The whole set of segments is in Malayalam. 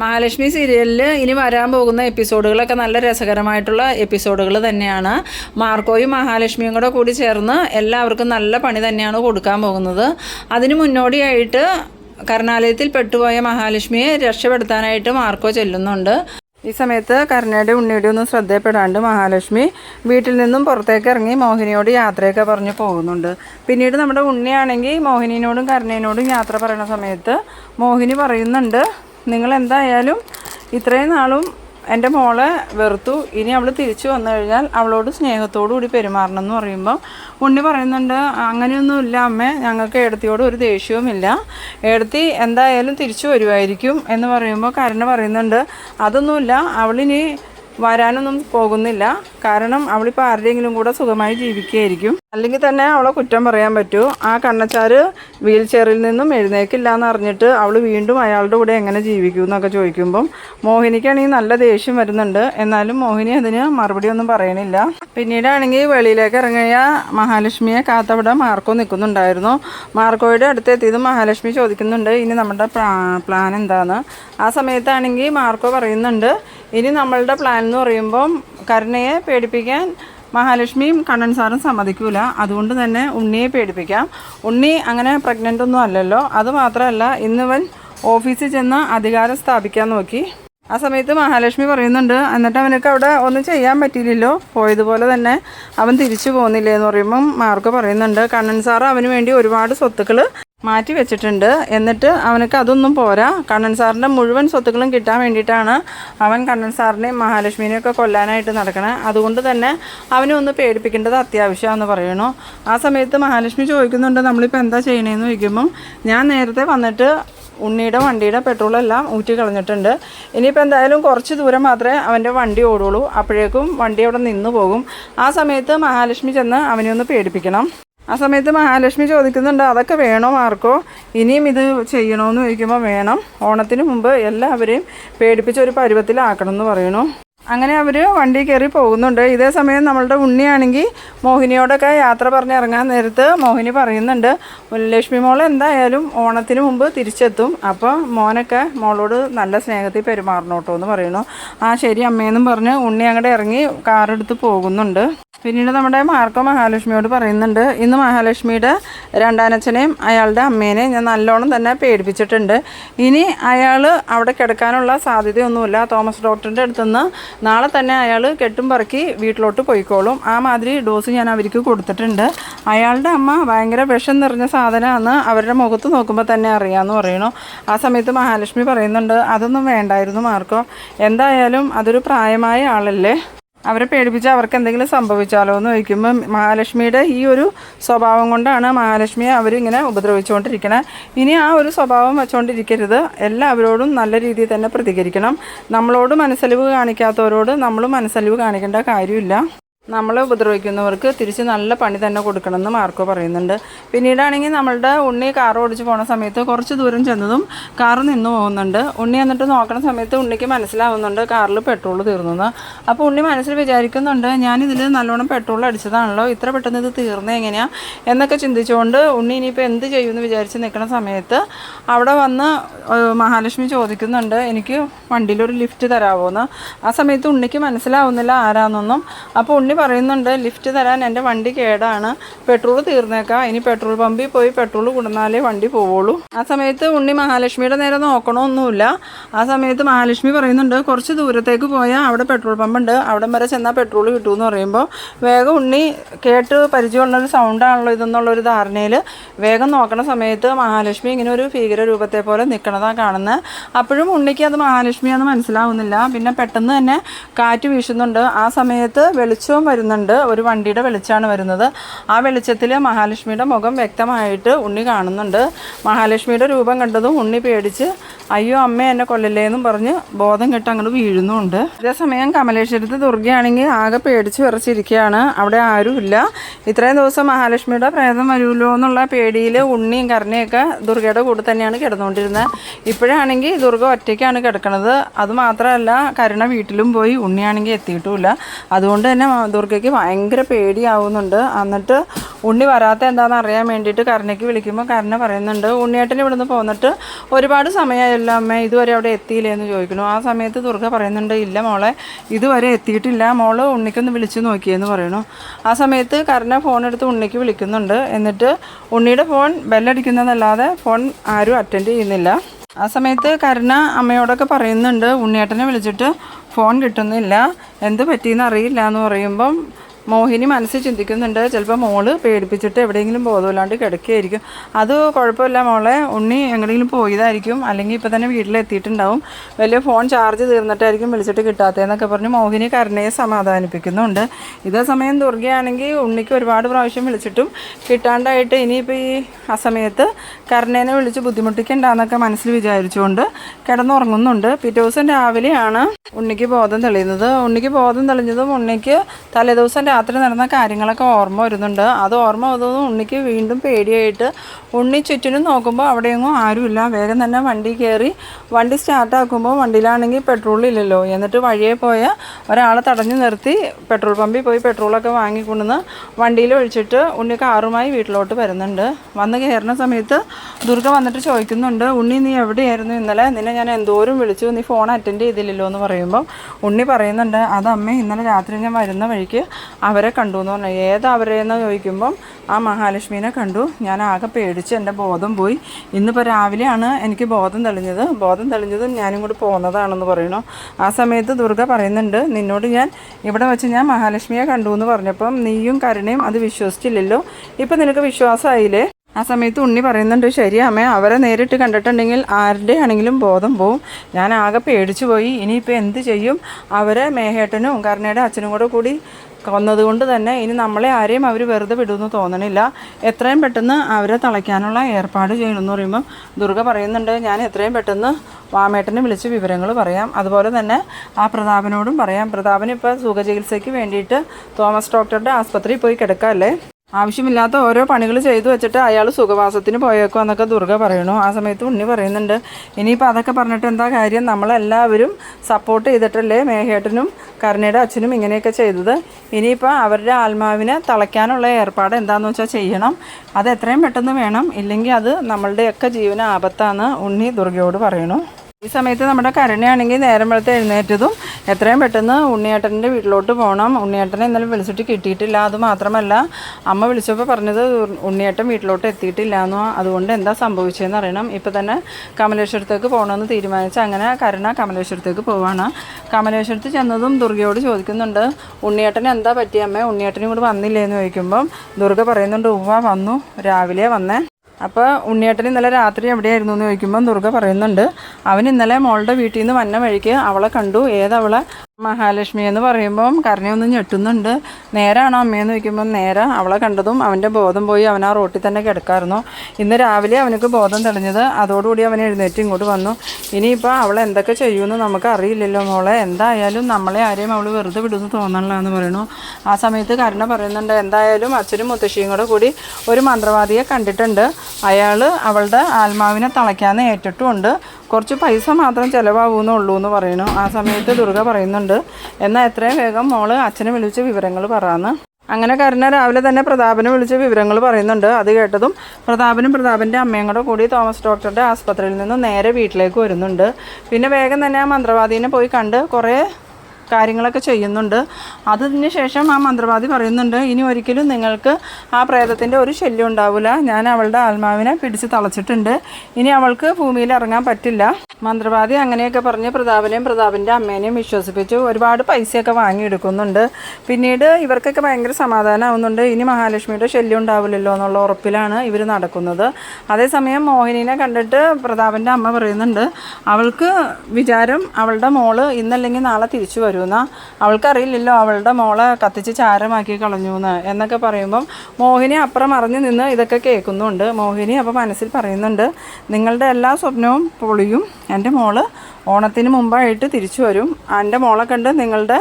മഹാലക്ഷ്മി സീരിയലിൽ ഇനി വരാൻ പോകുന്ന എപ്പിസോഡുകളൊക്കെ നല്ല രസകരമായിട്ടുള്ള എപ്പിസോഡുകൾ തന്നെയാണ്. മാർക്കോയും മഹാലക്ഷ്മിയും കൂടെ കൂടി ചേർന്ന് എല്ലാവർക്കും നല്ല പണി തന്നെയാണ് കൊടുക്കാൻ പോകുന്നത്. അതിന് മുന്നോടിയായിട്ട് കരുണാലയത്തിൽ പെട്ടുപോയ മഹാലക്ഷ്മിയെ രക്ഷപ്പെടുത്താനായിട്ട് മാർക്കോ ചെല്ലുന്നുണ്ട്. ഈ സമയത്ത് കരുണയുടെ ഉണ്ണിയുടെ ഒന്നും ശ്രദ്ധയപ്പെടാണ്ട് മഹാലക്ഷ്മി വീട്ടിൽ നിന്നും പുറത്തേക്ക് ഇറങ്ങി മോഹിനിയോട് യാത്രയൊക്കെ പറഞ്ഞ് പോകുന്നുണ്ട്. പിന്നീട് നമ്മുടെ ഉണ്ണിയാണെങ്കിൽ മോഹിനിയോടും കരുണയോടും യാത്ര പറയുന്ന സമയത്ത് മോഹിനി പറയുന്നുണ്ട് നിങ്ങൾ എന്തായാലും ഇത്രയും നാളും എന്റെ മോളെ വെറുത്തു. ഇനി അവൾ തിരിച്ചു വന്നു കഴിഞ്ഞാൽ അവളോട് സ്നേഹത്തോടു കൂടി പെരുമാറണം എന്ന് പറയുമ്പോൾ ഉണ്ണി പറയുന്നുണ്ട് അങ്ങനെയൊന്നുമില്ല അമ്മ ഞങ്ങൾക്ക് ഏടത്തിയോട് ഒരു ദേഷ്യവുമില്ല. ഏടത്തി എന്തായാലും തിരിച്ചു വരുമായിരിക്കും എന്ന് പറയുമ്പോൾ കരുണ പറയുന്നുണ്ട് അതൊന്നുമില്ല അവളിനി വരാനൊന്നും പോകുന്നില്ല. കാരണം അവളിപ്പോൾ ആരുടെയെങ്കിലും കൂടെ സുഖമായി ജീവിക്കുകയായിരിക്കും. അല്ലെങ്കിൽ തന്നെ അവളെ കുറ്റം പറയാൻ പറ്റൂ. ആ കണ്ണച്ചാർ വീൽ ചെയറിൽ നിന്നും എഴുന്നേക്കില്ല എന്ന് അറിഞ്ഞിട്ട് അവൾ വീണ്ടും അയാളുടെ കൂടെ എങ്ങനെ ജീവിക്കും എന്നൊക്കെ ചോദിക്കുമ്പം മോഹിനിക്കാണെങ്കിൽ നല്ല ദേഷ്യം വരുന്നുണ്ട്. എന്നാലും മോഹിനി അതിന് മറുപടി ഒന്നും പറയണില്ല. പിന്നീടാണെങ്കിൽ വെളിയിലേക്ക് ഇറങ്ങിയ മഹാലക്ഷ്മിയെ കാത്തവിടെ മാർക്കോ നിൽക്കുന്നുണ്ടായിരുന്നു. മാർക്കോയുടെ അടുത്ത് എത്തിയത് മഹാലക്ഷ്മി ചോദിക്കുന്നുണ്ട് ഇനി നമ്മുടെ പ്ലാൻ എന്താണ് ആ സമയത്താണെങ്കിൽ മാർക്കോ പറയുന്നുണ്ട് ഇനി നമ്മളുടെ പ്ലാൻ എന്ന് പറയുമ്പം കരുണയെ പേടിപ്പിക്കാൻ മഹാലക്ഷ്മിയും കണ്ണൻ സാറും സമ്മതിക്കൂല. അതുകൊണ്ട് തന്നെ ഉണ്ണിയെ പേടിപ്പിക്കാം. ഉണ്ണി അങ്ങനെ പ്രഗ്നന്റ് ഒന്നും അല്ലല്ലോ. അത് മാത്രമല്ല ഇന്നിവൻ ഓഫീസിൽ ചെന്ന് അധികാരം സ്ഥാപിക്കാൻ നോക്കി. ആ സമയത്ത് മഹാലക്ഷ്മി പറയുന്നുണ്ട് എന്നിട്ട് അവനൊക്കെ അവിടെ ഒന്നും ചെയ്യാൻ പറ്റിയില്ലല്ലോ. പോയതുപോലെ തന്നെ അവൻ തിരിച്ചു പോകുന്നില്ലേ? എന്ന് പറയുമ്പം മാർക്ക് പറയുന്നുണ്ട് കണ്ണൻ സാറ് അവന് വേണ്ടി ഒരുപാട് സ്വത്തുക്കൾ മാറ്റി വെച്ചിട്ടുണ്ട്. എന്നിട്ട് അവനക്ക് അതൊന്നും പോരാ. കണ്ണൻ സാറിന്റെ മുഴുവൻ സ്വത്തുക്കളും കിട്ടാൻ വേണ്ടിയിട്ടാണ് അവൻ കണ്ണൻ സാറിനെയും മഹാലക്ഷ്മിനെയൊക്കെ കൊല്ലാനായിട്ട് നടക്കണേ. അതുകൊണ്ട് തന്നെ അവനെ ഒന്ന് പേടിപ്പിക്കേണ്ടത് അത്യാവശ്യമാണെന്ന് പറയണു ആ സമയത്ത് മഹാലക്ഷ്മി ചോദിക്കുന്നുണ്ട് നമ്മളിപ്പോൾ എന്താ ചെയ്യണേന്ന്? ചോദിക്കുമ്പം ഞാൻ നേരത്തെ വന്നിട്ട് ഉണ്ണിയുടെ വണ്ടിയുടെ പെട്രോളെല്ലാം ഊറ്റി കളഞ്ഞിട്ടുണ്ട്. ഇനിയിപ്പോൾ എന്തായാലും കുറച്ച് ദൂരം മാത്രമേ അവന്റെ വണ്ടി ഓടുള്ളൂ. അപ്പോഴേക്കും വണ്ടി അവിടെ നിന്ന് പോകും. ആ സമയത്ത് മഹാലക്ഷ്മി ചെന്ന് അവനെ ഒന്ന് പേടിപ്പിക്കണം. ആ സമയത്ത് മഹാലക്ഷ്മി ചോദിക്കുന്നുണ്ട് അതൊക്കെ വേണോ മാർക്കോ? ഇനിയും ഇത് ചെയ്യണമെന്ന് ചോദിക്കുമ്പോൾ വേണം. ഓണത്തിന് മുമ്പ് എല്ലാവരെയും പേടിപ്പിച്ച ഒരു പരുവത്തിലാക്കണം എന്ന് പറയണു അങ്ങനെ അവർ വണ്ടി കയറി പോകുന്നുണ്ട്. ഇതേ സമയം നമ്മളുടെ ഉണ്ണിയാണെങ്കിൽ മോഹിനിയോടൊക്കെ യാത്ര പറഞ്ഞ് ഇറങ്ങാൻ നേരത്ത് മോഹിനി പറയുന്നുണ്ട് ലക്ഷ്മി മോൾ എന്തായാലും ഓണത്തിന് മുമ്പ് തിരിച്ചെത്തും. അപ്പോൾ മോനൊക്കെ മോളോട് നല്ല സ്നേഹത്തിൽ പെരുമാറണം കേട്ടോ എന്ന് പറയുന്നു. ആ ശരി അമ്മയെന്നും പറഞ്ഞ് ഉണ്ണി അങ്ങോട്ട് ഇറങ്ങി കാറെടുത്ത് പോകുന്നുണ്ട്. പിന്നീട് നമ്മുടെ മാർക്കോ മഹാലക്ഷ്മിയോട് പറയുന്നുണ്ട് ഇന്ന് മഹാലക്ഷ്മിയുടെ രണ്ടാനച്ഛനെയും അയാളുടെ അമ്മേനെയും ഞാൻ നല്ലോണം തന്നെ പേടിപ്പിച്ചിട്ടുണ്ട്. ഇനി അയാൾ അവിടെ കിടക്കാനുള്ള സാധ്യതയൊന്നുമില്ല. തോമസ് ഡോക്ടറിന്റെ അടുത്തുനിന്ന് നാളെ തന്നെ അയാൾ കെട്ടും പറക്കി വീട്ടിലോട്ട് പോയിക്കോളും. ആ മാതിരി ഡോസ് ഞാൻ അവർക്ക് കൊടുത്തിട്ടുണ്ട്. അയാളുടെ അമ്മ ഭയങ്കര വിഷം നിറഞ്ഞ സാധനമാണ് അവരുടെ മുഖത്ത് നോക്കുമ്പോൾ തന്നെ അറിയാമെന്ന് പറയണു ആ സമയത്ത് മഹാലക്ഷ്മി പറയുന്നുണ്ട് അതൊന്നും വേണ്ടായിരുന്നു മാർക്കോ. എന്തായാലും അതൊരു പ്രായമായ ആളല്ലേ? അവരെ പേടിപ്പിച്ച് അവർക്ക് എന്തെങ്കിലും സംഭവിച്ചാലോ എന്ന് ചോദിക്കുമ്പോൾ മഹാലക്ഷ്മിയുടെ ഈ ഒരു സ്വഭാവം കൊണ്ടാണ് മഹാലക്ഷ്മിയെ അവരിങ്ങനെ ഉപദ്രവിച്ചുകൊണ്ടിരിക്കണത് ഇനി ആ ഒരു സ്വഭാവം വെച്ചുകൊണ്ടിരിക്കരുത് എല്ലാവരോടും നല്ല രീതിയിൽ തന്നെ പ്രതികരിക്കണം. നമ്മളോട് മനസ്സലിവ് കാണിക്കാത്തവരോട് നമ്മൾ മനസ്സലിവ് കാണിക്കേണ്ട കാര്യമില്ല. നമ്മളെ ഉപദ്രവിക്കുന്നവർക്ക് തിരിച്ച് നല്ല പണി തന്നെ കൊടുക്കണമെന്ന് മാർക്കോ പറയുന്നുണ്ട്. പിന്നീടാണെങ്കിൽ നമ്മളുടെ ഉണ്ണി കാർ ഓടിച്ച് പോണ സമയത്ത് കുറച്ച് ദൂരം ചെന്നതും കാർ നിന്നു പോകുന്നുണ്ട്. ഉണ്ണി എന്നിട്ട് നോക്കണ സമയത്ത് ഉണ്ണിക്ക് മനസ്സിലാവുന്നുണ്ട് കാറിൽ പെട്രോൾ തീർന്നു അപ്പോൾ ഉണ്ണി മനസ്സിൽ വിചാരിക്കുന്നുണ്ട് ഞാനിതിൽ നല്ലോണം പെട്രോൾ അടിച്ചതാണല്ലോ ഇത്ര പെട്ടെന്ന് ഇത് തീർന്നത് എങ്ങനെയാണ് എന്നൊക്കെ ചിന്തിച്ചുകൊണ്ട് ഉണ്ണി ഇനിയിപ്പോൾ എന്ത് ചെയ്യുമെന്ന് വിചാരിച്ച് നിൽക്കുന്ന സമയത്ത് അവിടെ വന്ന് മഹാലക്ഷ്മി ചോദിക്കുന്നുണ്ട് എനിക്ക് വണ്ടിയിലൊരു ലിഫ്റ്റ് തരാമോ എന്ന്? ആ സമയത്ത് ഉണ്ണിക്ക് മനസ്സിലാവുന്നില്ല ആരാന്നൊന്നും. അപ്പോൾ ഉണ്ണി പറയുന്നുണ്ട് ലിഫ്റ്റ് തരാൻ എന്റെ വണ്ടി കേടാണ്. പെട്രോൾ തീർന്നേക്കാം. ഇനി പെട്രോൾ പമ്പിൽ പോയി പെട്രോൾ കൊടുന്നാലേ വണ്ടി പോവുള്ളൂ. ആ സമയത്ത് ഉണ്ണി മഹാലക്ഷ്മിയുടെ നേരെ നോക്കണമൊന്നുമില്ല. ആ സമയത്ത് മഹാലക്ഷ്മി പറയുന്നുണ്ട് കുറച്ച് ദൂരത്തേക്ക് പോയാൽ അവിടെ പെട്രോൾ പമ്പുണ്ട് അവിടെ വരെ ചെന്നാൽ പെട്രോൾ കിട്ടുമെന്ന് പറയുമ്പോൾ വേഗം ഉണ്ണി കേട്ട് പരിചയമുള്ളൊരു സൗണ്ടാണല്ലോ ഇതെന്നുള്ളൊരു ധാരണയിൽ വേഗം നോക്കണ സമയത്ത് മഹാലക്ഷ്മി ഇങ്ങനെ ഒരു ഭീകര രൂപത്തെ പോലെ നിൽക്കണതാണ് കാണുന്നത് അപ്പോഴും ഉണ്ണിക്ക് അത് മഹാലക്ഷ്മിയാണെന്ന് മനസ്സിലാവുന്നില്ല. പിന്നെ പെട്ടെന്ന് തന്നെ കാറ്റ് വീശുന്നുണ്ട്. ആ സമയത്ത് വെളിച്ചവും വരുന്നുണ്ട്. ഒരു വണ്ടിയുടെ വെളിച്ചമാണ് വരുന്നത്. ആ വെളിച്ചത്തിൽ മഹാലക്ഷ്മിയുടെ മുഖം വ്യക്തമായിട്ട് ഉണ്ണി കാണുന്നുണ്ട്. മഹാലക്ഷ്മിയുടെ രൂപം കണ്ടതും ഉണ്ണി പേടിച്ച് അയ്യോ അമ്മ എന്നെ കൊല്ലില്ലേ എന്നും പറഞ്ഞ് ബോധം കെട്ട് അങ്ങോട്ട് വീഴുന്നുണ്ട്. അതേസമയം കമലേശ്വരത്ത് ദുർഗയാണെങ്കിൽ ആകെ പേടിച്ച് വിറച്ചിരിക്കുകയാണ്. അവിടെ ആരുമില്ല. ഇത്രയും ദിവസം മഹാലക്ഷ്മിയുടെ പ്രേതം വരുമല്ലോ എന്നുള്ള പേടിയിൽ ഉണ്ണിയും കരണിയൊക്കെ ദുർഗയുടെ കൂടെ തന്നെയാണ് കിടന്നുകൊണ്ടിരുന്നത്. ഇപ്പോഴാണെങ്കിൽ ദുർഗ ഒറ്റയ്ക്കാണ് കിടക്കുന്നത് അതുമാത്രമല്ല കരുണ വീട്ടിലും പോയി ഉണ്ണിയാണെങ്കിൽ എത്തിയിട്ടുമില്ല. അതുകൊണ്ട് തന്നെ ദുർഗയ്ക്ക് ഭയങ്കര പേടിയാവുന്നുണ്ട്. എന്നിട്ട് ഉണ്ണി വരാത്ത എന്താണെന്ന് അറിയാൻ വേണ്ടിയിട്ട് കരുണയ്ക്ക് വിളിക്കുമ്പോൾ കരുണ പറയുന്നുണ്ട് ഉണ്ണിയേട്ടൻ ഇവിടുന്ന് പോന്നിട്ട് ഒരുപാട് സമയമായല്ലോ അമ്മ ഇതുവരെ അവിടെ എത്തിയില്ലേ എന്ന് ചോദിക്കുന്നു. ആ സമയത്ത് ദുർഗ പറയുന്നുണ്ട് ഇല്ല മോളെ ഇതുവരെ എത്തിയിട്ടില്ല. മോൾ ഉണ്ണിക്കൊന്ന് വിളിച്ച് നോക്കിയെന്ന് പറയണു ആ സമയത്ത് കരുണ ഫോൺ എടുത്ത് ഉണ്ണിക്ക് വിളിക്കുന്നുണ്ട്. എന്നിട്ട് ഉണ്ണിയുടെ ഫോൺ ബെല്ലടിക്കുന്നതല്ലാതെ ഫോൺ ആരും അറ്റൻഡ് ചെയ്യുന്നില്ല. ആ സമയത്ത് കരുണ അമ്മയോടൊക്കെ പറയുന്നുണ്ട്. ഉണ്ണിയേട്ടനെ വിളിച്ചിട്ട് ഫോൺ കിട്ടുന്നില്ല. എന്ത് പറ്റിയെന്ന് അറിയില്ല എന്ന് പറയുമ്പം മോഹിനി മനസ്സിൽ ചിന്തിക്കുന്നുണ്ട് ചിലപ്പോൾ മോൾ പേടിപ്പിച്ചിട്ട് എവിടെയെങ്കിലും ബോധമില്ലാണ്ട് കിടക്കുകയായിരിക്കും. അത് കുഴപ്പമില്ല മോളെ ഉണ്ണി എങ്ങനെയെങ്കിലും പോയതായിരിക്കും. അല്ലെങ്കിൽ ഇപ്പോൾ തന്നെ വീട്ടിലെത്തിയിട്ടുണ്ടാവും. വലിയ ഫോൺ ചാർജ് തീർന്നിട്ടായിരിക്കും വിളിച്ചിട്ട് കിട്ടാത്തതെന്നൊക്കെ പറഞ്ഞ് മോഹിനി കരുണയെ സമാധാനിപ്പിക്കുന്നുണ്ട്. ഇതേ സമയം ദുർഗയാണെങ്കിൽ ഉണ്ണിക്ക് ഒരുപാട് പ്രാവശ്യം വിളിച്ചിട്ടും കിട്ടാണ്ടായിട്ട് ഇനിയിപ്പോൾ ഈ ആ സമയത്ത് കരുണേനെ വിളിച്ച് ബുദ്ധിമുട്ടിക്കണ്ടെന്നൊക്കെ മനസ്സിൽ വിചാരിച്ചുകൊണ്ട് കിടന്നുറങ്ങുന്നുണ്ട്. പിറ്റേ ദിവസം രാവിലെയാണ് ഉണ്ണിക്ക് ബോധം തെളിയുന്നത്. ഉണ്ണിക്ക് ബോധം തെളിഞ്ഞതും ഉണ്ണിക്ക് തലേദിവസം രാത്രി നടന്ന കാര്യങ്ങളൊക്കെ ഓർമ്മ വരുന്നുണ്ട്. അത് ഓർമ്മ വന്നതും ഉണ്ണിക്ക് വീണ്ടും പേടിയായിട്ട് ഉണ്ണി ചുറ്റിനും നോക്കുമ്പോൾ അവിടെയൊന്നും ആരുമില്ല. വേഗം തന്നെ വണ്ടി കയറി വണ്ടി സ്റ്റാർട്ടാക്കുമ്പോൾ വണ്ടിയിലാണെങ്കിൽ പെട്രോൾ ഇല്ലല്ലോ. എന്നിട്ട് വഴിയെ പോയ ഒരാളെ തടഞ്ഞു നിർത്തി പെട്രോൾ പമ്പിൽ പോയി പെട്രോളൊക്കെ വാങ്ങിക്കൊണ്ടുവന്ന് വണ്ടിയിൽ ഒഴിച്ചിട്ട് ഉണ്ണി കാറുമായി വീട്ടിലോട്ട് വരുന്നുണ്ട്. വന്ന് കയറുന്ന സമയത്ത് ദുർഗ വന്നിട്ട് ചോദിക്കുന്നുണ്ട് ഉണ്ണി നീ എവിടെയായിരുന്നു ഇന്നലെ? നിന്നെ ഞാൻ എന്തോരം വിളിച്ചു. നീ ഫോൺ അറ്റൻഡ് ചെയ്തില്ലല്ലോ? എന്ന് പറയുമ്പോൾ ഉണ്ണി പറയുന്നുണ്ട് അത് അമ്മ ഇന്നലെ രാത്രി ഞാൻ വരുന്ന വഴിക്ക് അവരെ കണ്ടു എന്ന് പറഞ്ഞു ഏതാ അവരെന്ന് ചോദിക്കുമ്പം ആ മഹാലക്ഷ്മീനെ കണ്ടു. ഞാൻ ആകെ പേടിച്ച് എന്റെ ബോധം പോയി. ഇന്നിപ്പോൾ രാവിലെയാണ് എനിക്ക് ബോധം തെളിഞ്ഞത്. ബോധം തെളിഞ്ഞതും ഞാനും കൂടി പോകുന്നതാണെന്ന് പറയണു ആ സമയത്ത് ദുർഗ പറയുന്നുണ്ട് നിന്നോട് ഞാൻ ഇവിടെ വെച്ച് ഞാൻ മഹാലക്ഷ്മിയെ കണ്ടു എന്ന് പറഞ്ഞപ്പം നീയും കരുണയും അത് വിശ്വസിച്ചില്ലല്ലോ. ഇപ്പം നിനക്ക് വിശ്വാസമായില്ലേ? ആ സമയത്ത് ഉണ്ണി പറയുന്നുണ്ട് ശരിയാമേ അവരെ നേരിട്ട് കണ്ടിട്ടുണ്ടെങ്കിൽ ആരുടെ ആണെങ്കിലും ബോധം പോവും. ഞാൻ ആകെ പേടിച്ചു പോയി. ഇനിയിപ്പോൾ എന്ത് ചെയ്യും? അവരെ മേഹേട്ടനും കരുണയുടെ അച്ഛനും കൂടെ കൂടി കൊന്നതുകൊണ്ട് തന്നെ ഇനി നമ്മളെ ആരെയും അവർ വെറുതെ വിടുമെന്ന് തോന്നണില്ല. എത്രയും പെട്ടെന്ന് അവരെ തളയ്ക്കാനുള്ള ഏർപ്പാട് ചെയ്യണമെന്ന് പറയുമ്പോൾ ദുർഗ പറയുന്നുണ്ട്. ഞാൻ എത്രയും പെട്ടെന്ന് വാമേട്ടനെ വിളിച്ച് വിവരങ്ങൾ പറയാം. അതുപോലെ തന്നെ ആ പ്രതാപനോടും പറയാം. പ്രതാപൻ ഇപ്പോൾ സുഖചികിത്സയ്ക്ക് വേണ്ടിയിട്ട് തോമസ് ഡോക്ടറുടെ ആസ്പത്രിയിൽ പോയി കിടക്കാല്ലേ? ആവശ്യമില്ലാത്ത ഓരോ പണികൾ ചെയ്തു വെച്ചിട്ട് അയാൾ സുഖവാസത്തിന് പോയേക്കോ എന്നൊക്കെ ദുർഗ പറയണു. ആ സമയത്ത് ഉണ്ണി പറയുന്നുണ്ട്. ഇനിയിപ്പോൾ അതൊക്കെ പറഞ്ഞിട്ട് എന്താ കാര്യം? നമ്മളെല്ലാവരും സപ്പോർട്ട് ചെയ്തിട്ടല്ലേ മേഘേട്ടനും കരുണയുടെ അച്ഛനും ഇങ്ങനെയൊക്കെ ചെയ്തത്. ഇനിയിപ്പോൾ അവരുടെ ആത്മാവിനെ തളയ്ക്കാനുള്ള ഏർപ്പാട് എന്താണെന്ന് വെച്ചാൽ ചെയ്യണം. അത് എത്രയും പെട്ടെന്ന് വേണം. ഇല്ലെങ്കിൽ അത് നമ്മളുടെയൊക്കെ ജീവന ആപത്താണ്. ഉണ്ണി ദുർഗയോട് പറയണു. ഈ സമയത്ത് നമ്മുടെ കരുണയാണെങ്കിൽ നേരം വെളുത്ത് എഴുന്നേറ്റതും എത്രയും പെട്ടെന്ന് ഉണ്ണിയേട്ടന്റെ വീട്ടിലോട്ട് പോകണം. ഉണ്ണിയേട്ടനെ ഇന്നലെ വിളിച്ചിട്ട് കിട്ടിയിട്ടില്ല. അത് മാത്രമല്ല അമ്മ വിളിച്ചപ്പോൾ പറഞ്ഞത് ഉണ്ണിയേട്ടൻ വീട്ടിലോട്ട് എത്തിയിട്ടില്ല എന്നോ. അതുകൊണ്ട് എന്താ സംഭവിച്ചതെന്ന് അറിയണം. ഇപ്പോൾ തന്നെ കമലേശ്വരത്തേക്ക് പോകണമെന്ന് തീരുമാനിച്ച് അങ്ങനെ കരുണ കമലേശ്വരത്തേക്ക് പോവാണ്. കമലേശ്വരത്ത് ചെന്നതും ദുർഗയോട് ചോദിക്കുന്നുണ്ട് ഉണ്ണിയേട്ടൻ എന്താ പറ്റിയ അമ്മ? ഉണ്ണിയേട്ടനും കൂടി വന്നില്ലേ? എന്ന് ചോദിക്കുമ്പം ദുർഗ പറയുന്നുണ്ട് ഉവ്വ വന്നു. രാവിലെ വന്നേ. അപ്പോൾ ഉണ്ണിയേട്ടൻ ഇന്നലെ രാത്രി എവിടെയായിരുന്നു എന്ന് ചോദിക്കുമ്പോൾ ദുർഗ പറയുന്നുണ്ട്. അവൻ ഇന്നലെ മോളുടെ വീട്ടിൽ നിന്ന് വന്ന വഴിക്ക് അവളെ കണ്ടു. ഏതവളെ? മഹാലക്ഷ്മി എന്ന് പറയുമ്പം കരുണയൊന്നും ഞെട്ടുന്നുണ്ട്. നേരാണോ അമ്മയെന്ന് ചോദിക്കുമ്പം നേരെ. അവളെ കണ്ടതും അവന്റെ ബോധം പോയി അവൻ ആ റോട്ടിൽ തന്നെ കിടക്കായിരുന്നു. ഇന്ന് രാവിലെ അവനക്ക് ബോധം തെളിഞ്ഞത് അതോടുകൂടി അവൻ എഴുന്നേറ്റ് ഇങ്ങോട്ട് വന്നു. ഇനിയിപ്പോൾ അവൾ എന്തൊക്കെ ചെയ്യുമെന്ന് നമുക്ക് അറിയില്ലല്ലോ മോളെ. എന്തായാലും നമ്മളെ ആരെയും അവൾ വെറുതെ വിടുന്നു തോന്നണില്ല എന്ന് പറയണു ആ സമയത്ത് കരണ പറയുന്നുണ്ട് എന്തായാലും അച്ഛനും മുത്തശ്ശിയും കൂടെ കൂടി ഒരു മന്ത്രവാദിയെ കണ്ടിട്ടുണ്ട്. അയാൾ അവളുടെ ആത്മാവിനെ തളയ്ക്കാമെന്ന് ഏറ്റിട്ടുമുണ്ട്. കുറച്ച് പൈസ മാത്രം ചിലവാകുന്നുള്ളൂ എന്ന് പറയുന്നു. ആ സമയത്ത് ദുർഗ പറയുന്നുണ്ട് എന്നാൽ എത്രയും വേഗം മോൾ അച്ഛനെ വിളിച്ച് വിവരങ്ങൾ പറയാന്ന് അങ്ങനെ കരുണ രാവിലെ തന്നെ പ്രതാപനെ വിളിച്ച് വിവരങ്ങൾ പറയുന്നുണ്ട്. അത് കേട്ടതും പ്രതാപനും പ്രതാപന്റെ അമ്മയും കൂടെ കൂടി തോമസ് ഡോക്ടറുടെ ആസ്പത്രിയിൽ നിന്ന് നേരെ വീട്ടിലേക്ക് വരുന്നുണ്ട്. പിന്നെ വേഗം തന്നെ ആ മന്ത്രവാദീനെ പോയി കണ്ട് കുറേ കാര്യങ്ങളൊക്കെ ചെയ്യുന്നുണ്ട്. അതിന് ശേഷം ആ മന്ത്രവാദി പറയുന്നുണ്ട് ഇനി ഒരിക്കലും നിങ്ങൾക്ക് ആ പ്രേതത്തിന്റെ ഒരു ശല്യം ഉണ്ടാവില്ല ഞാൻ അവളുടെ ആത്മാവിനെ പിടിച്ച് തളച്ചിട്ടുണ്ട്. ഇനി അവൾക്ക് ഭൂമിയിൽ ഇറങ്ങാൻ പറ്റില്ല. മന്ത്രവാദി അങ്ങനെയൊക്കെ പറഞ്ഞ് പ്രതാപനെയും പ്രതാപന്റെ അമ്മേനെയും വിശ്വസിപ്പിച്ചു. ഒരുപാട് പൈസയൊക്കെ വാങ്ങിയെടുക്കുന്നുണ്ട്. പിന്നീട് ഇവർക്കൊക്കെ ഭയങ്കര സമാധാനമാവുന്നുണ്ട് ഇനി മഹാലക്ഷ്മിയുടെ ശല്യം ഉണ്ടാവില്ലല്ലോ എന്നുള്ള ഉറപ്പിലാണ് ഇവർ നടക്കുന്നത്. അതേസമയം മോഹിനിനെ കണ്ടിട്ട് പ്രതാപന്റെ അമ്മ പറയുന്നുണ്ട് അവൾക്ക് വിചാരം അവളുടെ മോൾ ഇന്നല്ലെങ്കിൽ നാളെ തിരിച്ചു വരുമെന്ന. അവൾക്കറിയില്ലല്ലോ അവളുടെ മോളെ കത്തിച്ച് ചാരമാക്കി കളഞ്ഞു എന്ന് എന്നൊക്കെ പറയുമ്പം മോഹിനി അപ്പുറം അറിഞ്ഞു നിന്ന് ഇതൊക്കെ കേൾക്കുന്നുണ്ട്. മോഹിനി അപ്പോൾ മനസ്സിൽ പറയുന്നുണ്ട് നിങ്ങളുടെ എല്ലാ സ്വപ്നവും പൊളിയും. എന്റെ മോൾ ഓണത്തിന് മുമ്പായിട്ട് തിരിച്ചു വരും. എന്റെ മോളെ കണ്ട് നിങ്ങളുടെ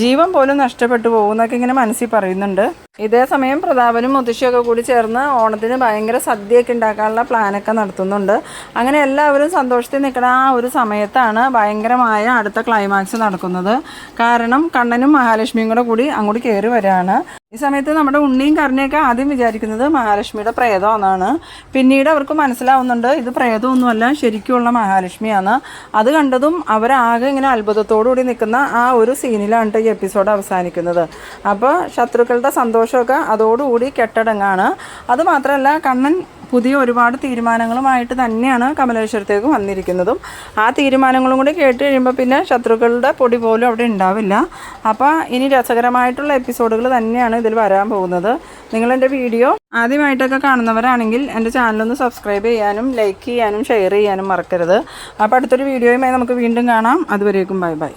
ജീവൻ പോലും നഷ്ടപ്പെട്ടു പോകുന്നൊക്കെ ഇങ്ങനെ മനസ്സിൽ പറയുന്നുണ്ട്. ഇതേ സമയം പ്രതാപനും മുത്തശ്ശിയൊക്കെ കൂടി ചേർന്ന് ഓണത്തിന് ഭയങ്കര സദ്യയൊക്കെ ഉണ്ടാക്കാനുള്ള പ്ലാനൊക്കെ നടത്തുന്നുണ്ട്. അങ്ങനെ എല്ലാവരും സന്തോഷത്തിൽ നിൽക്കുന്ന ആ ഒരു സമയത്താണ് ഭയങ്കരമായ അടുത്ത ക്ലൈമാക്സ് നടക്കുന്നത്. കാരണം കണ്ണനും മഹാലക്ഷ്മിയും കൂടെ കൂടി അങ്ങോട്ട് കയറി വരികയാണ്. ഈ സമയത്ത് നമ്മുടെ ഉണ്ണിയും കരുണയൊക്കെ ആദ്യം വിചാരിക്കുന്നത് മഹാലക്ഷ്മിയുടെ പ്രേതമെന്നാണ് പിന്നീട് അവർക്ക് മനസ്സിലാവുന്നുണ്ട് ഇത് പ്രേതമൊന്നുമല്ല ശരിക്കുമുള്ള മഹാലക്ഷ്മിയാണ്. അത് കണ്ടതും അവരാകെ ഇങ്ങനെ അത്ഭുതത്തോടു കൂടി നിൽക്കുന്ന ആ ഒരു സീനിലാണ് ഈ എപ്പിസോഡ് അവസാനിക്കുന്നത്. അപ്പോൾ ശത്രുക്കളുടെ സന്തോഷമൊക്കെ അതോടുകൂടി കെട്ടടങ്ങാണ്. അതുമാത്രമല്ല കണ്ണൻ പുതിയ ഒരുപാട് തീരുമാനങ്ങളുമായിട്ട് തന്നെയാണ് കമലേശ്വരത്തേക്ക് വന്നിരിക്കുന്നതും. ആ തീരുമാനങ്ങളും കൂടി കേട്ട് കഴിയുമ്പോൾ പിന്നെ ശത്രുക്കളുടെ പൊടി പോലും അവിടെ ഉണ്ടാവില്ല. അപ്പോൾ ഇനി രസകരമായിട്ടുള്ള എപ്പിസോഡുകൾ തന്നെയാണ് ഇതിൽ വരാൻ പോകുന്നത്. നിങ്ങളെന്റെ വീഡിയോ ആദ്യമായിട്ടൊക്കെ കാണുന്നവരാണെങ്കിൽ എന്റെ ചാനലൊന്ന് സബ്സ്ക്രൈബ് ചെയ്യാനും ലൈക്ക് ചെയ്യാനും ഷെയർ ചെയ്യാനും മറക്കരുത്. അപ്പോൾ അടുത്തൊരു വീഡിയോയുമായി നമുക്ക് വീണ്ടും കാണാം. അതുവരേക്കും ബൈ ബൈ.